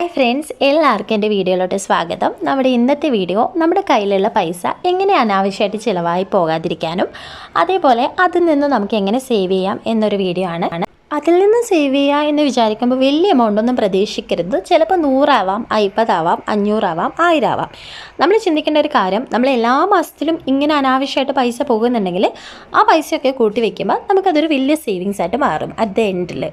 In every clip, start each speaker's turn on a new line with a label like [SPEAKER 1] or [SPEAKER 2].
[SPEAKER 1] Hi friends എല്ലാവർക്കും എന്റെ വീഡിയോയിലോട്ട് സ്വാഗതം. നമ്മുടെ ഇന്നത്തെ വീഡിയോ നമ്മുടെ കയ്യിലുള്ള പൈസ എങ്ങനെ അനാവശ്യമായിട്ട് ചിലവായി പോകാതിരിക്കാനും അതേപോലെ അതിൽ നിന്ന് നമുക്ക് എങ്ങനെ സേവ് ചെയ്യാം എന്നൊരു വീഡിയോ ആണ്. അതിൽ നിന്ന് സേവ് ചെയ്യുക എന്ന് വിചാരിക്കുമ്പോൾ വലിയ എമൗണ്ട് ഒന്നും പ്രതീക്ഷിക്കരുത്. ചിലപ്പോൾ നൂറാവാം അയ്പതാവാം അഞ്ഞൂറാവാം ആയിരം ആവാം നമ്മൾ ചിന്തിക്കേണ്ട ഒരു കാര്യം നമ്മൾ എല്ലാ മാസത്തിലും ഇങ്ങനെ അനാവശ്യമായിട്ട് പൈസ പോകുന്നുണ്ടെങ്കിൽ ആ പൈസയൊക്കെ കൂട്ടി വയ്ക്കുമ്പോൾ നമുക്കതൊരു വലിയ സേവിങ്സ് ആയിട്ട് മാറും അറ്റ് ദ എൻഡിൽ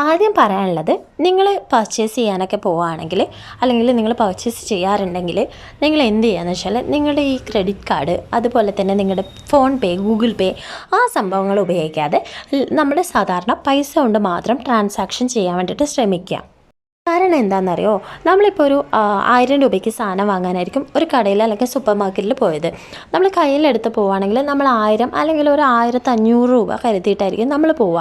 [SPEAKER 1] ആദ്യം പറയാനുള്ളത് നിങ്ങൾ പർച്ചേസ് ചെയ്യാനൊക്കെ പോവുകയാണെങ്കിൽ അല്ലെങ്കിൽ നിങ്ങൾ പർച്ചേസ് ചെയ്യാറുണ്ടെങ്കിൽ നിങ്ങൾ എന്ത് ചെയ്യുകയെന്ന് വെച്ചാൽ നിങ്ങളുടെ ഈ ക്രെഡിറ്റ് കാർഡ് അതുപോലെ തന്നെ നിങ്ങളുടെ ഫോൺ പേ ഗൂഗിൾ പേ ആ സംഭവങ്ങൾ ഉപയോഗിക്കാതെ നമ്മുടെ സാധാരണ പൈസ കൊണ്ട് മാത്രം ട്രാൻസാക്ഷൻ ചെയ്യാൻ വേണ്ടിയിട്ട് ശ്രമിക്കുക. കാരണം എന്താണെന്നറിയോ? നമ്മളിപ്പോൾ ഒരു ആയിരം രൂപയ്ക്ക് സാധനം വാങ്ങാനായിരിക്കും ഒരു കടയിൽ അല്ലെങ്കിൽ സൂപ്പർ മാർക്കറ്റിൽ പോയത്. നമ്മൾ കയ്യിലെടുത്ത് പോവുകയാണെങ്കിൽ നമ്മൾ ആയിരം അല്ലെങ്കിൽ ഒരു ആയിരത്തഞ്ഞൂറ് രൂപ കരുതിയിട്ടായിരിക്കും നമ്മൾ പോവുക.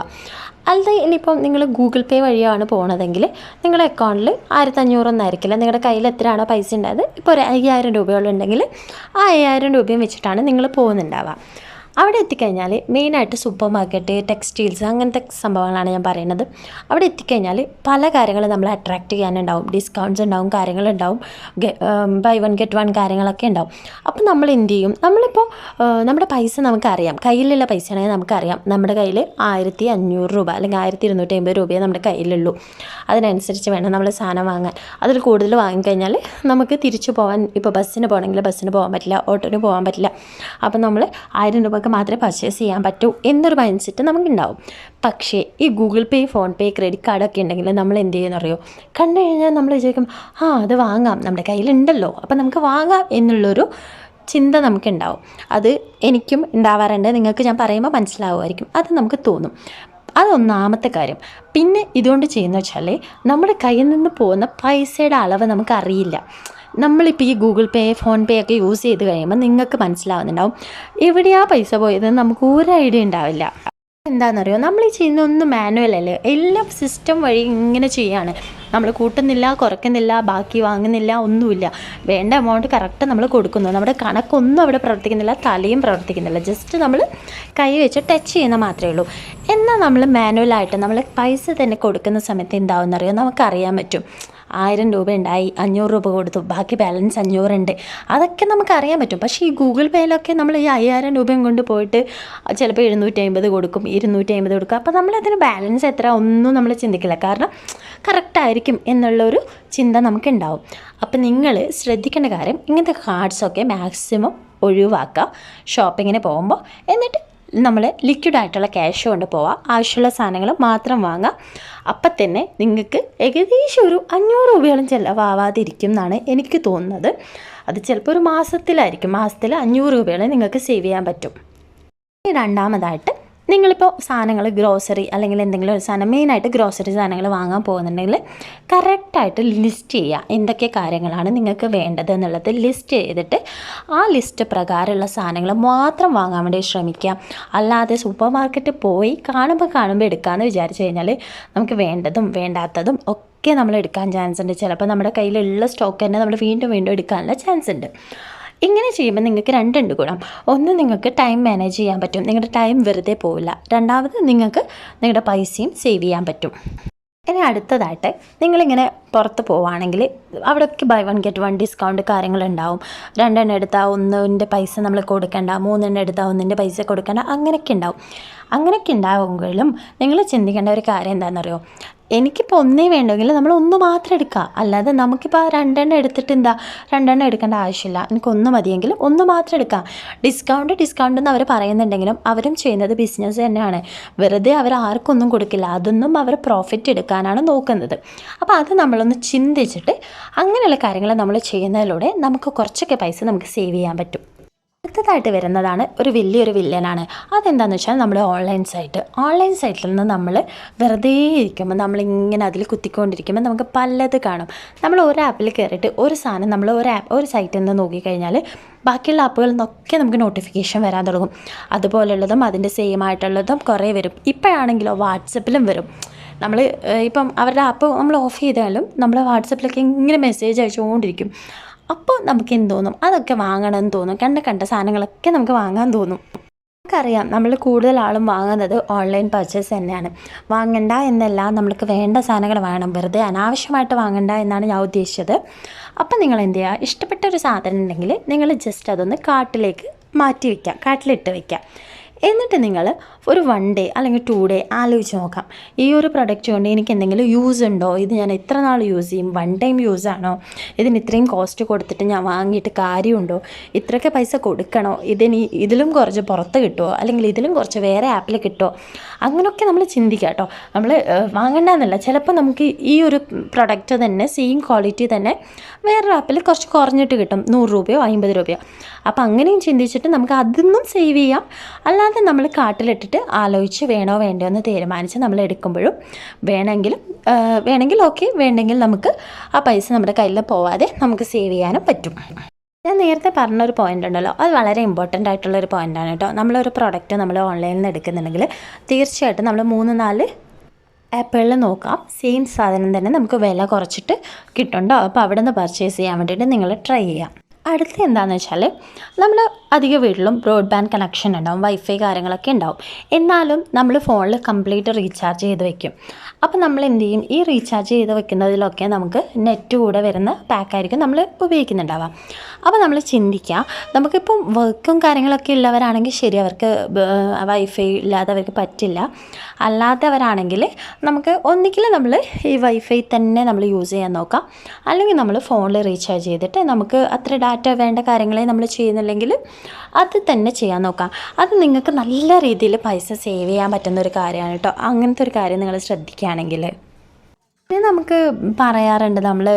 [SPEAKER 1] അല്ലാതെ ഇനിയിപ്പം നിങ്ങൾ ഗൂഗിൾ പേ വഴിയാണ് പോണതെങ്കിൽ നിങ്ങളുടെ അക്കൗണ്ടിൽ ആയിരത്തഞ്ഞൂറൊന്നും ആയിരിക്കില്ല നിങ്ങളുടെ കയ്യിൽ എത്രയാണോ പൈസ ഉണ്ടായത് ഇപ്പോൾ ഒരു അയ്യായിരം രൂപയോളുണ്ടെങ്കിൽ ആ അയ്യായിരം രൂപയും വെച്ചിട്ടാണ് നിങ്ങൾ പോകുന്നുണ്ടാവുക. അവിടെ എത്തിക്കഴിഞ്ഞാൽ മെയിനായിട്ട് സൂപ്പർ മാർക്കറ്റ് ടെക്സ്റ്റൈൽസ് അങ്ങനത്തെ സംഭവങ്ങളാണ് ഞാൻ പറയുന്നത്. അവിടെ എത്തിക്കഴിഞ്ഞാൽ പല കാര്യങ്ങളും നമ്മളെ അട്രാക്റ്റ് ചെയ്യാനുണ്ടാവും. ഡിസ്കൗണ്ട്സ് ഉണ്ടാവും കാര്യങ്ങളുണ്ടാവും. ബൈ വൺ ഗെറ്റ് വൺ കാര്യങ്ങളൊക്കെ ഉണ്ടാവും. അപ്പോൾ നമ്മൾ എന്ത് ചെയ്യും? നമ്മളിപ്പോൾ നമ്മുടെ പൈസ നമുക്കറിയാം. കയ്യിലുള്ള പൈസയാണെങ്കിൽ നമുക്കറിയാം. നമ്മുടെ കയ്യിൽ ആയിരത്തി അഞ്ഞൂറ് രൂപ അല്ലെങ്കിൽ ആയിരത്തി ഇരുന്നൂറ്റി അമ്പത് രൂപയെ നമ്മുടെ കയ്യിലുള്ളൂ. അതിനനുസരിച്ച് വേണം നമ്മൾ സാധനം വാങ്ങാൻ. അതിൽ കൂടുതൽ വാങ്ങിക്കഴിഞ്ഞാൽ നമുക്ക് തിരിച്ചു പോകാൻ ഇപ്പോൾ ബസ്സിന് പോകണമെങ്കിൽ ബസ്സിന് പോകാൻ പറ്റില്ല ഓട്ടോന് പോകാൻ പറ്റില്ല. അപ്പോൾ നമ്മൾ ആയിരം രൂപയ്ക്ക് മാത്രമേ പർച്ചേസ് ചെയ്യാൻ പറ്റൂ എന്നൊരു മൈൻഡ് സെറ്റ് നമുക്കുണ്ടാവും. പക്ഷേ ഈ Google Pay PhonePe credit കാർഡൊക്കെ ഉണ്ടെങ്കിൽ നമ്മൾ എന്ത് ചെയ്യുമെന്നറിയോ കണ്ടു കഴിഞ്ഞാൽ നമ്മൾ വിചാരിക്കും ആ അത് വാങ്ങാം. നമ്മുടെ കയ്യിലുണ്ടല്ലോ. അപ്പം നമുക്ക് വാങ്ങാം എന്നുള്ളൊരു ചിന്ത നമുക്കുണ്ടാവും. അത് എനിക്കും ഉണ്ടാവാറുണ്ട്. നിങ്ങൾക്ക് ഞാൻ പറയുമ്പോൾ മനസ്സിലാവുമായിരിക്കും. അത് നമുക്ക് തോന്നും. അതൊന്നാമത്തെ കാര്യം. പിന്നെ ഇതുകൊണ്ട് ചെയ്യുന്ന വെച്ചാൽ നമ്മുടെ കയ്യിൽ നിന്ന് പോകുന്ന പൈസയുടെ അളവ് നമുക്കറിയില്ല നമ്മളിപ്പോൾ ഈ ഗൂഗിൾ പേ ഫോൺ പേ ഒക്കെ യൂസ് ചെയ്ത് കഴിയുമ്പോൾ നിങ്ങൾക്ക് മനസ്സിലാവുന്നുണ്ടാവും. എവിടെയാണ് പൈസ പോയതെന്ന് നമുക്ക് ഒരു ഐഡിയ ഉണ്ടാവില്ല. എന്താണെന്നറിയോ നമ്മൾ ഈ ചെയ്യുന്ന ഒന്നും മാനുവൽ അല്ലേ? എല്ലാം സിസ്റ്റം വഴി ഇങ്ങനെ ചെയ്യാണ്. നമ്മൾ കൂട്ടുന്നില്ല കുറയ്ക്കുന്നില്ല ബാക്കി വാങ്ങുന്നില്ല ഒന്നുമില്ല. വേണ്ട എമൗണ്ട് കറക്റ്റ് നമ്മൾ കൊടുക്കുന്നു. നമ്മുടെ കണക്കൊന്നും അവിടെ പ്രവർത്തിക്കുന്നില്ല തലയും പ്രവർത്തിക്കുന്നില്ല. ജസ്റ്റ് നമ്മൾ കൈ വെച്ച് ടച്ച് ചെയ്യുന്ന മാത്രമേ ഉള്ളൂ. എന്നാൽ നമ്മൾ മാനുവലായിട്ട് നമ്മൾ പൈസ തന്നെ കൊടുക്കുന്ന സമയത്ത് എന്താവുമെന്നറിയോ നമുക്കറിയാൻ പറ്റും. ആയിരം രൂപ ഉണ്ടായി അഞ്ഞൂറ് രൂപ കൊടുത്തു ബാക്കി ബാലൻസ് അഞ്ഞൂറുണ്ട് അതൊക്കെ നമുക്ക് അറിയാൻ പറ്റും. പക്ഷേ ഈ ഗൂഗിൾ പേയിലൊക്കെ നമ്മൾ ഈ അയ്യായിരം രൂപയും കൊണ്ട് പോയിട്ട് ചിലപ്പോൾ എഴുന്നൂറ്റി അമ്പത് കൊടുക്കും ഇരുന്നൂറ്റി അമ്പത് കൊടുക്കും. അപ്പോൾ നമ്മളതിന് ബാലൻസ് എത്ര ഒന്നും നമ്മൾ ചിന്തിക്കില്ല. കാരണം കറക്റ്റായിരിക്കും എന്നുള്ളൊരു ചിന്ത നമുക്കുണ്ടാവും. അപ്പം നിങ്ങൾ ശ്രദ്ധിക്കേണ്ട കാര്യം ഇങ്ങനത്തെ കാർഡ്സൊക്കെ മാക്സിമം ഒഴിവാക്കാം ഷോപ്പിങ്ങിന് പോകുമ്പോൾ എന്നിട്ട് നമ്മൾ ലിക്വിഡ് ആയിട്ടുള്ള ക്യാഷ് കൊണ്ട് പോവാം. ആവശ്യമുള്ള സാധനങ്ങൾ മാത്രം വാങ്ങാം. അപ്പം തന്നെ നിങ്ങൾക്ക് ഏകദേശം ഒരു അഞ്ഞൂറ് രൂപയോളം ചിലവാവാതിരിക്കും എന്നാണ് എനിക്ക് തോന്നുന്നത്. അത് ചിലപ്പോൾ ഒരു മാസത്തിലായിരിക്കും. മാസത്തിൽ അഞ്ഞൂറ് രൂപയോളം നിങ്ങൾക്ക് സേവ് ചെയ്യാൻ പറ്റും. രണ്ടാമതായിട്ട് നിങ്ങളിപ്പോൾ സാധനങ്ങൾ ഗ്രോസറി അല്ലെങ്കിൽ എന്തെങ്കിലും ഒരു സാധനം മെയിനായിട്ട് ഗ്രോസറി സാധനങ്ങൾ വാങ്ങാൻ പോകുന്നുണ്ടെങ്കിൽ കറക്റ്റായിട്ട് ലിസ്റ്റ് ചെയ്യുക. എന്തൊക്കെ കാര്യങ്ങളാണ് നിങ്ങൾക്ക് വേണ്ടത് എന്നുള്ളത് ലിസ്റ്റ് ചെയ്തിട്ട് ആ ലിസ്റ്റ് പ്രകാരമുള്ള സാധനങ്ങൾ മാത്രം വാങ്ങാൻ വേണ്ടി ശ്രമിക്കുക. അല്ലാതെ സൂപ്പർ മാർക്കറ്റ് പോയി കാണുമ്പോൾ കാണുമ്പോൾ എടുക്കാമെന്ന് വിചാരിച്ചു കഴിഞ്ഞാൽ നമുക്ക് വേണ്ടതും വേണ്ടാത്തതും ഒക്കെ നമ്മൾ എടുക്കാൻ ചാൻസ് ഉണ്ട്. ചിലപ്പോൾ നമ്മുടെ കയ്യിലുള്ള സ്റ്റോക്ക് തന്നെ നമ്മൾ വീണ്ടും വീണ്ടും എടുക്കാനുള്ള ചാൻസ് ഉണ്ട്. ഇങ്ങനെ ചെയ്യുമ്പോൾ നിങ്ങൾക്ക് രണ്ടുണ്ട് ഗുണം ഒന്ന് നിങ്ങൾക്ക് ടൈം മാനേജ് ചെയ്യാൻ പറ്റും. നിങ്ങളുടെ ടൈം വെറുതെ പോവില്ല. രണ്ടാമത് നിങ്ങൾക്ക് നിങ്ങളുടെ പൈസയും സേവ് ചെയ്യാൻ പറ്റും. ഇനി അടുത്തതായിട്ട് നിങ്ങളിങ്ങനെ പുറത്ത് പോവുകയാണെങ്കിൽ അവിടേക്ക് buy one get one discount കാര്യങ്ങളുണ്ടാവും രണ്ടെണ്ണം എടുത്താൽ ഒന്നിന്റെ പൈസ നമ്മൾ കൊടുക്കണ്ട. മൂന്നെണ്ണം എടുത്താൽ ഒന്നിന്റെ പൈസ കൊടുക്കണ്ട. അങ്ങനെയൊക്കെ ഉണ്ടാവും. അങ്ങനെയൊക്കെ ഉണ്ടാവുമെങ്കിലും നിങ്ങൾ ചിന്തിക്കേണ്ട ഒരു കാര്യം എന്താണെന്നറിയോ? എനിക്കിപ്പോൾ ഒന്നേ വേണ്ടെങ്കിൽ നമ്മൾ ഒന്ന് മാത്രം എടുക്കുക അല്ലാതെ നമുക്കിപ്പോൾ രണ്ടെണ്ണം എടുത്തിട്ട് എന്താ? രണ്ടെണ്ണം എടുക്കേണ്ട ആവശ്യമില്ല. എനിക്ക് ഒന്ന് മതിയെങ്കിൽ ഒന്ന് മാത്രം എടുക്കാം. ഡിസ്കൗണ്ട് ഡിസ്കൗണ്ട് എന്ന് അവർ പറയുന്നുണ്ടെങ്കിലും അവരും ചെയ്യുന്നത് ബിസിനസ് തന്നെയാണ്. വെറുതെ അവർ ആർക്കൊന്നും കൊടുക്കില്ല. അതൊന്നും അവർ പ്രോഫിറ്റ് എടുക്കാനാണ് നോക്കുന്നത്. അപ്പോൾ അത് നമ്മളൊന്ന് ചിന്തിച്ചിട്ട് അങ്ങനെയുള്ള കാര്യങ്ങൾ നമ്മൾ ചെയ്യുന്നതിലൂടെ നമുക്ക് കുറച്ചൊക്കെ പൈസ നമുക്ക് സേവ് ചെയ്യാൻ പറ്റും. അടുത്തതായിട്ട് വരുന്നതാണ് ഒരു വലിയൊരു വില്ലനാണ്. അതെന്താണെന്ന് വെച്ചാൽ നമ്മുടെ ഓൺലൈൻ സൈറ്റ് ഓൺലൈൻ സൈറ്റിൽ നിന്ന് നമ്മൾ വെറുതെ ഇരിക്കുമ്പോൾ നമ്മളിങ്ങനെ അതിൽ കുത്തിക്കൊണ്ടിരിക്കുമ്പോൾ നമുക്ക് പലത് കാണും. നമ്മൾ ഒരു ആപ്പിൽ കയറിയിട്ട് ഒരു സാധനം നമ്മൾ ഒരു ആപ്പ് ഒരു സൈറ്റിൽ നിന്ന് നോക്കിക്കഴിഞ്ഞാൽ ബാക്കിയുള്ള ആപ്പുകളിൽ നിന്നൊക്കെ നമുക്ക് നോട്ടിഫിക്കേഷൻ വരാൻ തുടങ്ങും. അതുപോലുള്ളതും അതിന്റെ സെയിം ആയിട്ടുള്ളതും കുറേ വരും. ഇപ്പോഴാണെങ്കിലോ വാട്സപ്പിലും വരും. നമ്മൾ ഇപ്പം അവരുടെ ആപ്പ് നമ്മൾ ഓഫ് ചെയ്താലും നമ്മൾ വാട്സപ്പിലൊക്കെ ഇങ്ങനെ മെസ്സേജ് അയച്ചുകൊണ്ടിരിക്കും. അപ്പോൾ നമുക്ക് എന്ത് തോന്നും അതൊക്കെ വാങ്ങണമെന്ന് തോന്നും. കണ്ട കണ്ട സാധനങ്ങളൊക്കെ നമുക്ക് വാങ്ങാൻ തോന്നും. നമുക്കറിയാം നമ്മൾ കൂടുതൽ ആളും വാങ്ങുന്നത് ഓൺലൈൻ പർച്ചേസ് തന്നെയാണ്. വാങ്ങണ്ട എന്നല്ല നമ്മൾക്ക് വേണ്ട സാധനങ്ങൾ വാങ്ങണം വെറുതെ അനാവശ്യമായിട്ട് വാങ്ങണ്ട എന്നാണ് ഞാൻ ഉദ്ദേശിച്ചത്. അപ്പം നിങ്ങൾ എന്ത് ചെയ്യുക ഇഷ്ടപ്പെട്ട ഒരു സാധനം ഉണ്ടെങ്കിൽ നിങ്ങൾ ജസ്റ്റ് അതൊന്ന് കാട്ടിലേക്ക് മാറ്റി വയ്ക്കാം. കാട്ടിലിട്ട് വയ്ക്കാം. എന്നിട്ട് നിങ്ങൾ ഒരു വൺ ഡേ അല്ലെങ്കിൽ ടു ഡേ ആലോചിച്ച് നോക്കാം. ഈ ഒരു പ്രൊഡക്റ്റ് കൊണ്ട് എനിക്ക് എന്തെങ്കിലും യൂസ് ഉണ്ടോ? ഇത് ഞാൻ എത്ര നാൾ യൂസ് ചെയ്യും? വൺ ടൈം യൂസ് ആണോ? ഇതിന് ഇത്രയും കോസ്റ്റ് കൊടുത്തിട്ട് ഞാൻ വാങ്ങിയിട്ട് കാര്യമുണ്ടോ? ഇത്രയൊക്കെ പൈസ കൊടുക്കണോ? ഇതിന് ഇതിലും കുറച്ച് പുറത്ത് കിട്ടുമോ അല്ലെങ്കിൽ ഇതിലും കുറച്ച് വേറെ ആപ്പിൽ കിട്ടുമോ അങ്ങനെയൊക്കെ നമ്മൾ ചിന്തിക്കുക കേട്ടോ. നമ്മൾ വാങ്ങണ്ടെന്നല്ല. ചിലപ്പോൾ നമുക്ക് ഈ ഒരു പ്രൊഡക്റ്റ് തന്നെ സെയിം ക്വാളിറ്റി തന്നെ വേറൊരു ആപ്പിൽ കുറച്ച് കുറഞ്ഞിട്ട് കിട്ടും. നൂറ് രൂപയോ അമ്പത് രൂപയോ. അപ്പോൾ അങ്ങനെയും ചിന്തിച്ചിട്ട് നമുക്ക് അതിന്നും സേവ് ചെയ്യാം. അല്ലാതെ നമ്മൾ കാട്ടിലിട്ടിട്ട് ആലോചിച്ച് വേണോ വേണ്ടോ എന്ന് തീരുമാനിച്ച് നമ്മൾ എടുക്കുമ്പോഴും വേണമെങ്കിലും ആ, വേണമെങ്കിൽ ഓക്കെ വേണ്ടെങ്കിൽ നമുക്ക് ആ പൈസ നമ്മുടെ കയ്യിൽ പോവാതെ നമുക്ക് സേവ് ചെയ്യാനും പറ്റും. ഞാൻ നേരത്തെ പറഞ്ഞൊരു പോയിന്റ് ഉണ്ടല്ലോ. അത് വളരെ ഇമ്പോർട്ടന്റ് ആയിട്ടുള്ളൊരു പോയിന്റാണ് കേട്ടോ. നമ്മളൊരു പ്രൊഡക്റ്റ് നമ്മൾ ഓൺലൈനിൽ നിന്ന് എടുക്കുന്നുണ്ടെങ്കിൽ തീർച്ചയായിട്ടും നമ്മൾ മൂന്ന് നാല് ആപ്പുകളിൽ നോക്കാം. സെയിം സാധനം തന്നെ നമുക്ക് വില കുറച്ചിട്ട് കിട്ടുന്നുണ്ടോ? അപ്പോൾ അവിടെ നിന്ന് പർച്ചേസ് ചെയ്യാൻ വേണ്ടിയിട്ട് നിങ്ങൾ ട്രൈ ചെയ്യാം. അടുത്ത എന്താണെന്ന് വെച്ചാൽ നമ്മൾ അധിക വീട്ടിലും ബ്രോഡ്ബാൻഡ് കണക്ഷൻ ഉണ്ടാവും വൈഫൈ കാര്യങ്ങളൊക്കെ ഉണ്ടാവും. എന്നാലും നമ്മൾ ഫോണിൽ കംപ്ലീറ്റ് റീചാർജ് ചെയ്ത് വെക്കും. അപ്പോൾ നമ്മൾ എന്ത് ചെയ്യും? ഈ റീചാർജ് ചെയ്ത് വെക്കുന്നതിലൊക്കെ നമുക്ക് നെറ്റ് കൂടെ വരുന്ന പാക്കായിരിക്കും നമ്മൾ ഉപയോഗിക്കുന്നുണ്ടാവാം അപ്പോൾ നമ്മൾ ചിന്തിക്കുക നമുക്കിപ്പം വർക്കും കാര്യങ്ങളൊക്കെ ഉള്ളവരാണെങ്കിൽ ശരി അവർക്ക് വൈഫൈ ഇല്ലാതെ അവർക്ക് പറ്റില്ല. അല്ലാത്തവരാണെങ്കിൽ നമുക്ക് ഒന്നിക്കിൽ നമ്മൾ ഈ വൈഫൈ തന്നെ നമ്മൾ യൂസ് ചെയ്യാൻ നോക്കാം. അല്ലെങ്കിൽ നമ്മൾ ഫോണിൽ റീചാർജ് ചെയ്തിട്ട് നമുക്ക് അത്ര ഡാറ്റ വേണ്ട കാര്യങ്ങളെ നമ്മൾ ചെയ്യുന്നില്ലെങ്കിൽ അത് തന്നെ ചെയ്യാൻ നോക്കാം. അത് നിങ്ങൾക്ക് നല്ല രീതിയിൽ പൈസ സേവ് ചെയ്യാൻ പറ്റുന്ന ഒരു കാര്യമാണ് കേട്ടോ. അങ്ങനത്തെ ഒരു കാര്യം നിങ്ങൾ ശ്രദ്ധിക്കുകയാണെങ്കിൽ. പിന്നെ നമുക്ക് പറയാറുണ്ട് നമ്മൾ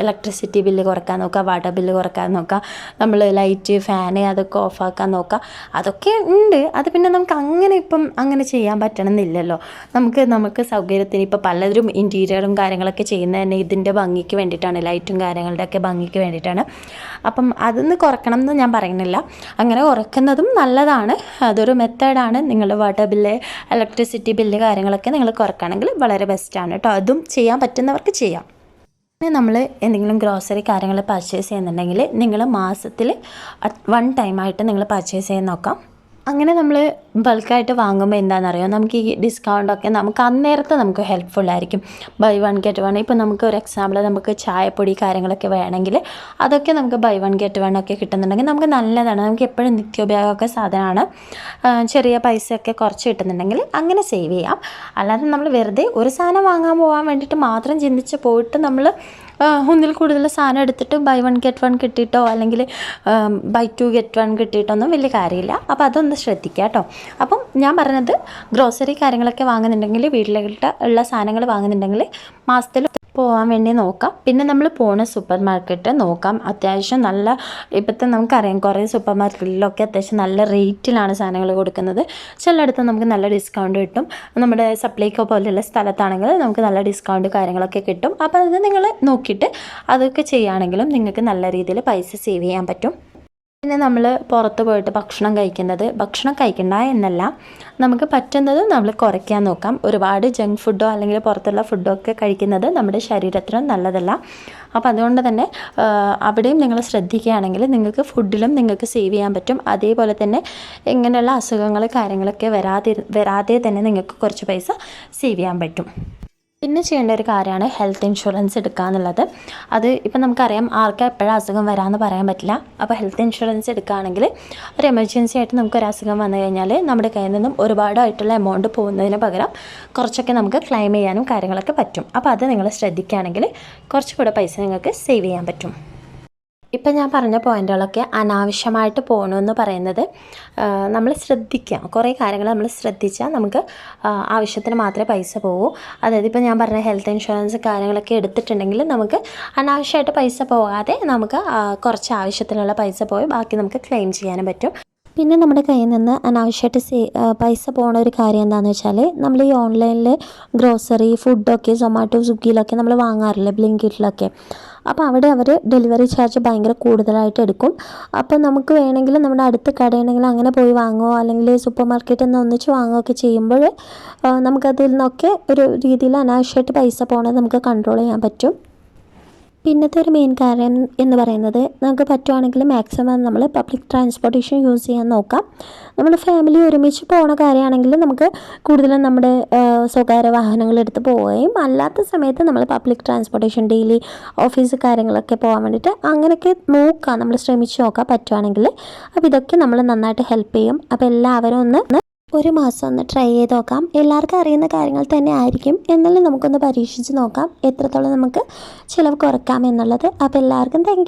[SPEAKER 1] ഇലക്ട്രിസിറ്റി ബില്ല് കുറയ്ക്കാൻ നോക്കുക വാട്ടർ ബില്ല് കുറയ്ക്കാൻ നോക്കുക നമ്മൾ ലൈറ്റ് ഫാന് അതൊക്കെ ഓഫാക്കാൻ നോക്കുക. അതൊക്കെ ഉണ്ട്. അത് പിന്നെ നമുക്ക് അങ്ങനെ ഇപ്പം അങ്ങനെ ചെയ്യാൻ പറ്റണമെന്നില്ലല്ലോ നമുക്ക് നമുക്ക് സൗകര്യത്തിന് ഇപ്പോൾ പലരും ഇന്റീരിയറും കാര്യങ്ങളൊക്കെ ചെയ്യുന്നത് തന്നെ ഇതിന്റെ ഭംഗിക്ക് വേണ്ടിയിട്ടാണ്. ലൈറ്റും കാര്യങ്ങളുടെ ഒക്കെ ഭംഗിക്ക് വേണ്ടിയിട്ടാണ്. അപ്പം അതൊന്ന് കുറക്കണം എന്ന് ഞാൻ പറയുന്നില്ല. അങ്ങനെ കുറക്കുന്നതും നല്ലതാണ്. അതൊരു മെത്തേഡാണ്. നിങ്ങളുടെ വാട്ടർ ബില്ല് ഇലക്ട്രിസിറ്റി ബില്ല് കാര്യങ്ങളൊക്കെ നിങ്ങൾ കുറക്കുകയാണെങ്കിൽ വളരെ ബെസ്റ്റാണ് കേട്ടോ. അതും പറ്റുന്നവർക്ക് ചെയ്യാം. പിന്നെ നമ്മൾ എന്തെങ്കിലും ഗ്രോസറി കാര്യങ്ങൾ പർച്ചേസ് ചെയ്യുന്നുണ്ടെങ്കിൽ നിങ്ങൾ മാസത്തിൽ വൺ ടൈമായിട്ട് നിങ്ങൾ പർച്ചേസ് ചെയ്യാൻ നോക്കാം. അങ്ങനെ നമ്മൾ ബൾക്കായിട്ട് വാങ്ങുമ്പോൾ എന്താണെന്നറിയോ നമുക്ക് ഈ ഡിസ്കൗണ്ടൊക്കെ നമുക്ക് അന്നേരത്തെ നമുക്ക് ഹെൽപ്ഫുൾ ആയിരിക്കും. ബൈ വൺ ഗെറ്റ് വൺ ഇപ്പോൾ നമുക്ക് ഒരു എക്സാമ്പിൾ നമുക്ക് ചായപ്പൊടി കാര്യങ്ങളൊക്കെ വേണമെങ്കിൽ അതൊക്കെ നമുക്ക് ബൈ വൺ ഗെറ്റ് വൺ ഒക്കെ കിട്ടുന്നുണ്ടെങ്കിൽ നമുക്ക് നല്ലതാണ്. നമുക്ക് എപ്പോഴും നിത്യോപയോഗമൊക്കെ സാധനമാണ്. ചെറിയ പൈസയൊക്കെ കുറച്ച് കിട്ടുന്നുണ്ടെങ്കിൽ അങ്ങനെ സേവ് ചെയ്യാം. അല്ലാതെ നമ്മൾ വെറുതെ ഒരു സാധനം വാങ്ങാൻ പോകാൻ വേണ്ടിയിട്ട് മാത്രം ചിന്തിച്ച് പോയിട്ട് നമ്മൾ ഒന്നിൽ കൂടുതൽ സാധനം എടുത്തിട്ട് ബൈ വൺ ഗെറ്റ് വൺ കിട്ടിയിട്ടോ അല്ലെങ്കിൽ ബൈ ടു ഗെറ്റ് വൺ കിട്ടിയിട്ടൊന്നും വലിയ കാര്യമില്ല. അപ്പോൾ അതൊന്ന് ശ്രദ്ധിക്കുക കേട്ടോ. അപ്പം ഞാൻ പറഞ്ഞത് ഗ്രോസറി കാര്യങ്ങളൊക്കെ വാങ്ങുന്നുണ്ടെങ്കിൽ വീട്ടിലേക്ക് ഉള്ള സാധനങ്ങൾ വാങ്ങുന്നുണ്ടെങ്കിൽ മാസത്തിൽ പോകാൻ വേണ്ടി നോക്കാം. പിന്നെ നമ്മൾ പോണ സൂപ്പർ മാർക്കറ്റ് നോക്കാം. അത്യാവശ്യം നല്ല ഇപ്പോഴത്തെ നമുക്കറിയാം കുറേ സൂപ്പർ മാർക്കറ്റിലൊക്കെ അത്യാവശ്യം നല്ല റേറ്റിലാണ് സാധനങ്ങൾ കൊടുക്കുന്നത്. ചിലയിടത്ത് നമുക്ക് നല്ല ഡിസ്കൗണ്ട് കിട്ടും. നമ്മുടെ സപ്ലൈക്കോ പോലെയുള്ള സ്ഥലത്താണെങ്കിൽ നമുക്ക് നല്ല ഡിസ്കൗണ്ട് കാര്യങ്ങളൊക്കെ കിട്ടും. അപ്പോൾ അത് നിങ്ങൾ നോക്കിയിട്ട് അതൊക്കെ ചെയ്യുകയാണെങ്കിലും നിങ്ങൾക്ക് നല്ല രീതിയിൽ പൈസ സേവ് ചെയ്യാൻ പറ്റും. പിന്നെ നമ്മൾ പുറത്ത് പോയിട്ട് ഭക്ഷണം കഴിക്കുന്നത് ഭക്ഷണം കഴിക്കണ്ട എന്നല്ല. നമുക്ക് പറ്റുന്നത് നമ്മൾ കുറയ്ക്കാൻ നോക്കാം. ഒരുപാട് ജങ്ക് ഫുഡോ അല്ലെങ്കിൽ പുറത്തുള്ള ഫുഡോ ഒക്കെ കഴിക്കുന്നത് നമ്മുടെ ശരീരത്തിനും നല്ലതല്ല. അപ്പോൾ അതുകൊണ്ട് തന്നെ അവിടെയും നിങ്ങൾ ശ്രദ്ധിക്കുകയാണെങ്കിൽ നിങ്ങൾക്ക് ഫുഡിലും നിങ്ങൾക്ക് സേവ് ചെയ്യാൻ പറ്റും. അതേപോലെ തന്നെ ഇങ്ങനെയുള്ള അസുഖങ്ങൾ കാര്യങ്ങളൊക്കെ വരാതെ വരാതെ തന്നെ നിങ്ങൾക്ക് കുറച്ച് പൈസ സേവ് ചെയ്യാൻ പറ്റും. പിന്നെ ചെയ്യേണ്ട ഒരു കാര്യമാണ് ഹെൽത്ത് ഇൻഷുറൻസ് എടുക്കുക എന്നുള്ളത്. അത് ഇപ്പം നമുക്കറിയാം ആർക്കാ എപ്പോഴും അസുഖം വരാമെന്ന് പറയാൻ പറ്റില്ല. അപ്പോൾ ഹെൽത്ത് ഇൻഷുറൻസ് എടുക്കുകയാണെങ്കിൽ ഒരു എമർജൻസി ആയിട്ട് നമുക്ക് ഒരു അസുഖം വന്നു കഴിഞ്ഞാൽ നമ്മുടെ കയ്യിൽ നിന്നും ഒരുപാടായിട്ടുള്ള എമൗണ്ട് പോകുന്നതിന് പകരം കുറച്ചൊക്കെ നമുക്ക് ക്ലെയിം ചെയ്യാനും കാര്യങ്ങളൊക്കെ പറ്റും. അപ്പോൾ അത് നിങ്ങൾ ശ്രദ്ധിക്കുകയാണെങ്കിൽ കുറച്ചുകൂടെ പൈസ നിങ്ങൾക്ക് സേവ് ചെയ്യാൻ പറ്റും. ഇപ്പം ഞാൻ പറഞ്ഞ പോയിന്റുകളൊക്കെ അനാവശ്യമായിട്ട് പോകണമെന്ന് പറയുന്നത് നമ്മൾ ശ്രദ്ധിക്കാം. കുറേ കാര്യങ്ങൾ നമ്മൾ ശ്രദ്ധിച്ചാൽ നമുക്ക് ആവശ്യത്തിന് മാത്രമേ പൈസ പോകൂ അതായത് ഇപ്പം ഞാൻ പറഞ്ഞ ഹെൽത്ത് ഇൻഷുറൻസ് കാര്യങ്ങളൊക്കെ എടുത്തിട്ടുണ്ടെങ്കിൽ നമുക്ക് അനാവശ്യമായിട്ട് പൈസ പോകാതെ നമുക്ക് കുറച്ച് ആവശ്യത്തിനുള്ള പൈസ പോയി ബാക്കി നമുക്ക് ക്ലെയിം ചെയ്യാനും പറ്റും. പിന്നെ നമ്മുടെ കയ്യിൽ നിന്ന് അനാവശ്യമായിട്ട് പൈസ പോണ ഒരു കാര്യം എന്താണെന്ന് വെച്ചാൽ നമ്മൾ ഈ ഓൺലൈനിൽ ഗ്രോസറി ഫുഡൊക്കെ സൊമാറ്റോ സ്വിഗ്ഗിയിലൊക്കെ നമ്മൾ വാങ്ങാറില്ലേ ബ്ലിങ്കിറ്റിലൊക്കെ. അപ്പോൾ അവിടെ അവർ ഡെലിവറി ചാർജ് ഭയങ്കര കൂടുതലായിട്ട് എടുക്കും. അപ്പോൾ നമുക്ക് വേണമെങ്കിൽ നമ്മുടെ അടുത്ത കടയുണ്ടെങ്കിൽ അങ്ങനെ പോയി വാങ്ങുമോ അല്ലെങ്കിൽ സൂപ്പർ മാർക്കറ്റിൽ നിന്ന് ഒന്നിച്ച് വാങ്ങുകയൊക്കെ ചെയ്യുമ്പോൾ നമുക്കതിൽ നിന്നൊക്കെ ഒരു രീതിയിൽ അനാവശ്യമായിട്ട് പൈസ പോകണത് നമുക്ക് കൺട്രോൾ ചെയ്യാൻ പറ്റും. പിന്നത്തെ ഒരു മെയിൻ കാര്യം എന്ന് പറയുന്നത് നമുക്ക് പറ്റുവാണെങ്കിൽ മാക്സിമം നമ്മൾ പബ്ലിക് ട്രാൻസ്പോർട്ടേഷൻ യൂസ് ചെയ്യാൻ നോക്കാം. നമ്മൾ ഫാമിലി ഒരുമിച്ച് പോണ കാര്യമാണെങ്കിൽ നമുക്ക് കൂടുതലും നമ്മുടെ സ്വകാര്യ വാഹനങ്ങൾ എടുത്ത് പോവുകയും അല്ലാത്ത സമയത്ത് നമ്മൾ പബ്ലിക് ട്രാൻസ്പോർട്ടേഷൻ ഡെയിലി ഓഫീസ് കാര്യങ്ങളൊക്കെ പോകാൻ വേണ്ടിയിട്ട് അങ്ങനെയൊക്കെ നോക്കാം. നമ്മൾ ശ്രമിച്ച് നോക്കാം പറ്റുവാണെങ്കിൽ. അപ്പോൾ ഇതൊക്കെ നമ്മൾ നന്നായിട്ട് ഹെൽപ്പ് ചെയ്യും. അപ്പോൾ എല്ലാവരും ഒന്ന് ഒരു മാസം ഒന്ന് ട്രൈ ചെയ്ത് നോക്കാം. എല്ലാവർക്കും അറിയുന്ന കാര്യങ്ങൾ തന്നെ ആയിരിക്കും. എന്നാലും നമുക്കൊന്ന് പരീക്ഷിച്ച് നോക്കാം. എത്രത്തോളം നമുക്ക് ചിലവ് കുറക്കാം എന്നുള്ളത്. അപ്പോൾ എല്ലാവർക്കും താങ്ക്